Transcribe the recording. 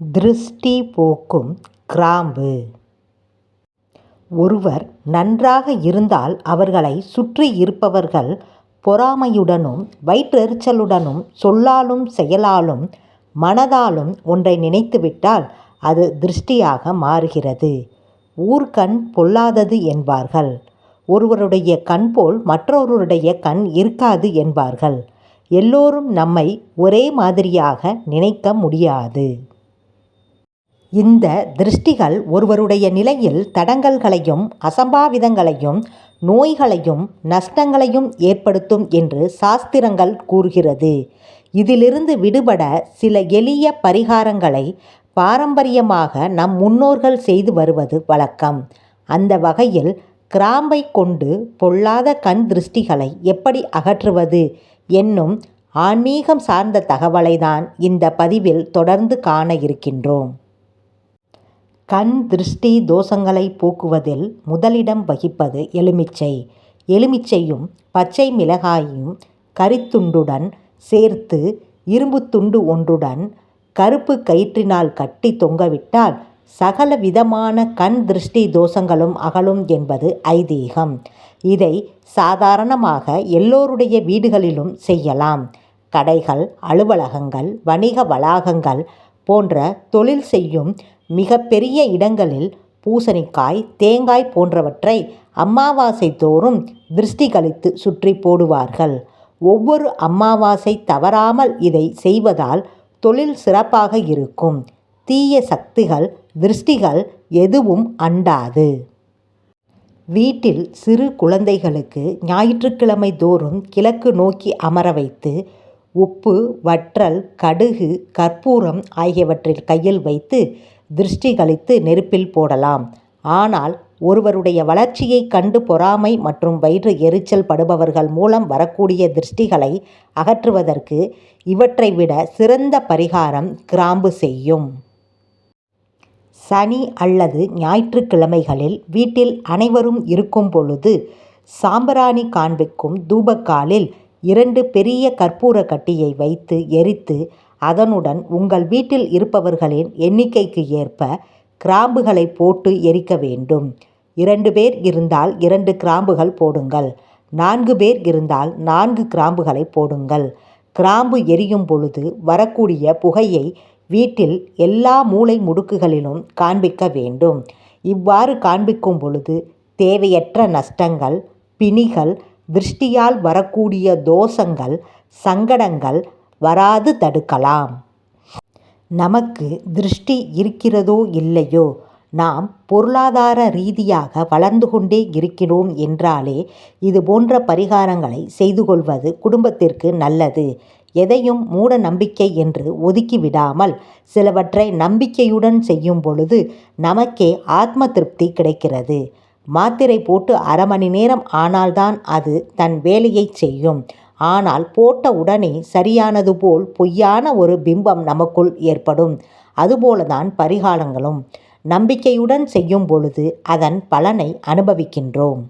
திருஷ்டி போக்கும் கிராம்பு. ஒருவர் நன்றாக இருந்தால் அவர்களை சுற்றி இருப்பவர்கள் பொறாமையுடனும் வயிற்றெரிச்சலுடனும் சொல்லாலும் செயலாலும் மனதாலும் ஒன்றை நினைத்துவிட்டால் அது திருஷ்டியாக மாறுகிறது. ஊர்கண் பொல்லாதது என்பார்கள். ஒருவருடைய கண் போல் மற்றொருவருடைய கண் இருக்காது என்பார்கள். எல்லோரும் நம்மை ஒரே மாதிரியாக நினைக்க முடியாது. இந்த திருஷ்டிகள் ஒருவருடைய நிலையில் தடங்கல்களையும் அசம்பாவிதங்களையும் நோய்களையும் நஷ்டங்களையும் ஏற்படுத்தும் என்று சாஸ்திரங்கள் கூறுகிறது. இதிலிருந்து விடுபட சில எளிய பரிகாரங்களை பாரம்பரியமாக நம் முன்னோர்கள் செய்து வருவது வழக்கம். அந்த வகையில் கிராம்பை கொண்டு பொல்லாத கண் திருஷ்டிகளை எப்படி அகற்றுவது என்னும் ஆன்மீகம் சார்ந்த தகவலை தான் இந்த பதிவில் தொடர்ந்து காண இருக்கின்றோம். கண் திருஷ்டி தோஷங்களை போக்குவதில் முதலிடம் வகிப்பது எலுமிச்சை. எலுமிச்சையும் பச்சை மிளகாயும் கரித்துண்டுடன் சேர்த்து இரும்பு துண்டு ஒன்றுடன் கருப்பு கயிற்றினால் கட்டி தொங்கவிட்டால் சகல விதமான கண் திருஷ்டி தோஷங்களும் அகலும் என்பது ஐதீகம். இதை சாதாரணமாக எல்லோருடைய வீடுகளிலும் செய்யலாம். கடைகள் அலுவலகங்கள் வணிக வளாகங்கள் போன்ற தொழில் செய்யும் மிக பெரிய இடங்களில் பூசணிக்காய் தேங்காய் போன்றவற்றை அமாவாசை தோறும் திருஷ்டி கழித்து சுற்றி போடுவார்கள். ஒவ்வொரு அமாவாசை தவறாமல் இதை செய்வதால் தொழில் சிறப்பாக இருக்கும். தீய சக்திகள் திருஷ்டிகள் எதுவும் அண்டாது. வீட்டில் சிறு குழந்தைகளுக்கு ஞாயிற்றுக்கிழமை தோறும் கிழக்கு நோக்கி அமர வைத்து உப்பு வற்றல் கடுகு கற்பூரம் ஆகியவற்றில் கையில் வைத்து திருஷ்டி கழித்து நெருப்பில் போடலாம். ஆனால் ஒருவருடைய வளர்ச்சியை கண்டு பொறாமை மற்றும் வயிறு எரிச்சல் படுபவர்கள் மூலம் வரக்கூடிய திருஷ்டிகளை அகற்றுவதற்கு இவற்றை விட சிறந்த பரிகாரம் கிராம்பு செய்யும். சனி அல்லது ஞாயிற்றுக்கிழமைகளில் வீட்டில் அனைவரும் இருக்கும் பொழுது சாம்பிராணி காண்பிக்கும் தூபக்காலில் இரண்டு பெரிய கற்பூர கட்டியை வைத்து எரித்து அதனுடன் உங்கள் வீட்டில் இருப்பவர்களின் எண்ணிக்கைக்கு ஏற்ப கிராம்புகளை போட்டு எரிக்க வேண்டும். இரண்டு பேர் இருந்தால் இரண்டு கிராம்புகள் போடுங்கள். நான்கு பேர் இருந்தால் நான்கு கிராம்புகளை போடுங்கள். கிராம்பு எரியும் பொழுது வரக்கூடிய புகையை வீட்டில் எல்லா மூளை முடுக்குகளிலும் காண்பிக்க வேண்டும். இவ்வாறு காண்பிக்கும் பொழுது தேவையற்ற நஷ்டங்கள் பிணிகள் திருஷ்டியால் வரக்கூடிய தோஷங்கள் சங்கடங்கள் வராது தடுக்கலாம். நமக்கு திருஷ்டி இருக்கிறதோ இல்லையோ நாம் பொருளாதார ரீதியாக வளர்ந்து கொண்டே இருக்கிறோம் என்றாலே இது போன்ற பரிகாரங்களை செய்து கொள்வது குடும்பத்திற்கு நல்லது. எதையும் மூட நம்பிக்கை என்று ஒதுக்கிவிடாமல் சிலவற்றை நம்பிக்கையுடன் செய்யும் பொழுது நமக்கே ஆத்ம திருப்தி கிடைக்கிறது. மாத்திரை போட்டு அரை மணி நேரம் ஆனால்தான் அது தன் வேலையை செய்யும். ஆனால் போட்ட உடனே சரியானது போல் பொய்யான ஒரு பிம்பம் நமக்குள் ஏற்படும். அதுபோலதான் பரிகாரங்களும். நம்பிக்கையுடன் செய்யும் பொழுது அதன் பலனை அனுபவிக்கின்றோம்.